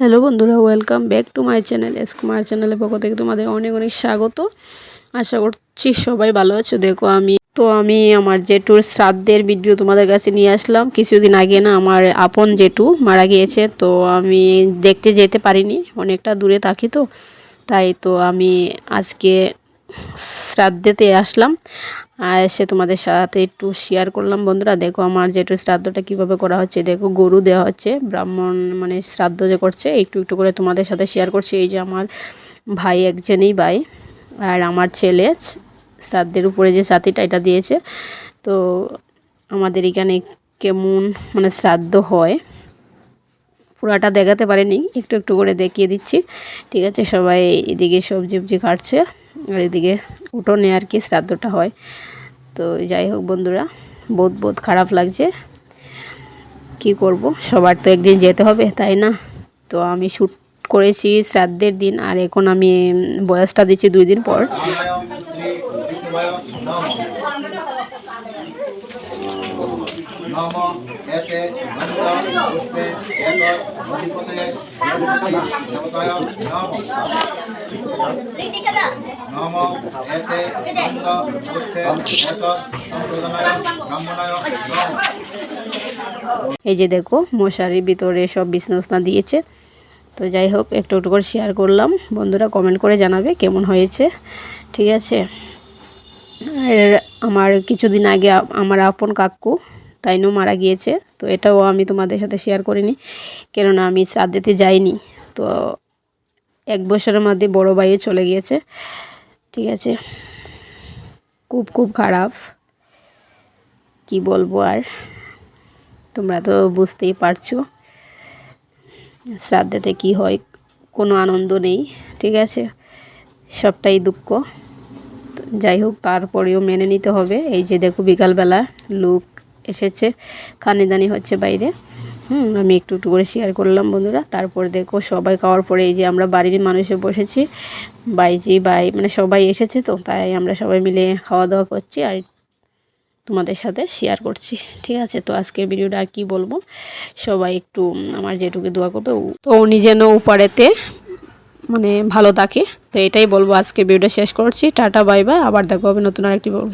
Hello বন্ধুরা welcome back to my channel S Kumar চ্যানেলের পক্ষ থেকে তোমাদের অনেক অনেক স্বাগত। আশা করছি সবাই ভালো আছো। দেখো আমি, তো আমি আমার জেঠুর শ্রাদ্ধের ভিডিও তোমাদের কাছে নিয়ে আসলাম। কিছুদিন আগে না আমার আপন জেঠু মারা গিয়েছে, তো আমি দেখতে যেতে পারিনি, অনেকটা দূরে থাকি তো। তাই তো আমি আজকে শ্রাদ্ধেতে আসলাম আর এসে তোমাদের সাথে একটু শেয়ার করলাম। বন্ধুরা, দেখো আমার যেটু শ্রাদ্ধটা কীভাবে করা হচ্ছে, দেখো গরু দেওয়া হচ্ছে, ব্রাহ্মণ মানে শ্রাদ্ধ যে করছে, একটু একটু করে তোমাদের সাথে শেয়ার করছি। এই যে আমার ভাই একজনই ভাই আর আমার ছেলে শ্রাদ্ধের উপরে যে সাথীটা এটা দিয়েছে। তো আমাদের এখানে কেমন মানে শ্রাদ্ধ হয়, পুরাটা দেখাতে পারেনি, একটু একটু করে দেখিয়ে দিচ্ছি। ঠিক আছে, সবাই এদিকে সবজি উবজি কাটছে। আর এদিকে উঠোনে আর কি শ্রাদ্ধটা হয়। তো যাই হোক বন্ধুরা, বহুত বহুত খারাপ লাগছে। কি করব? সবার তো একদিন যেতে হবে, তাই না? তো আমি শ্যুট করেছি শ্রাদ্ধের দিন, আর এখন আমি বয়সটা দিচ্ছি দুই দিন পর। এতে এই যে দেখো, মশারির ভিতরে সব বিছনাসনা দিয়েছে। তো যাই হোক, একটু একটু করে শেয়ার করলাম। বন্ধুরা কমেন্ট করে জানাবে কেমন হয়েছে। ঠিক আছে? আর আমার কিছুদিন আগে আমার আপন কাকু তাইনও মারা গিয়েছে। তো এটাও আমি তোমাদের সাথে শেয়ার করিনি। কেননা আমি শ্রাদ্ধেতে যাইনি। তো এক বছরের মধ্যে বড় ভাইও চলে গিয়েছে। ঠিক আছে? খুব খুব খারাপ। কি বলব আর? তোমরা তো বুঝতেই পারছ শ্রাদ্ধেতে কি হয়, কোনো আনন্দ নেই। ঠিক আছে? সবটাই দুঃখ। যাই হোক, তারপরেও মেনে নিতে হবে। এই যে দেখো বিকালবেলা লোক এসেছে। খানিদানি হচ্ছে বাইরে। হুম, আমি একটু একটু করে শেয়ার করলাম বন্ধুরা। তারপর দেখো সবাই খাওয়ার পরে এই যে আমরা বাড়ির মানুষে বসেছি। বাইজি, বাই মানে সবাই এসেছে তো, তাই আমরা সবাই মিলে খাওয়া দাওয়া করছি আর তোমাদের সাথে শেয়ার করছি। ঠিক আছে, তো আজকের ভিডিওটা আর কি বলব? সবাই একটু আমার যেটুকু দোয়া করবে তো উনি যেন উপারেতে মানে ভালো থাকে। তো এটাই বলব আজকে ভিডিওটা শেষ করছি। Tata, bye bye. আবার দেখো হবে নতুন আরেকটি বলব।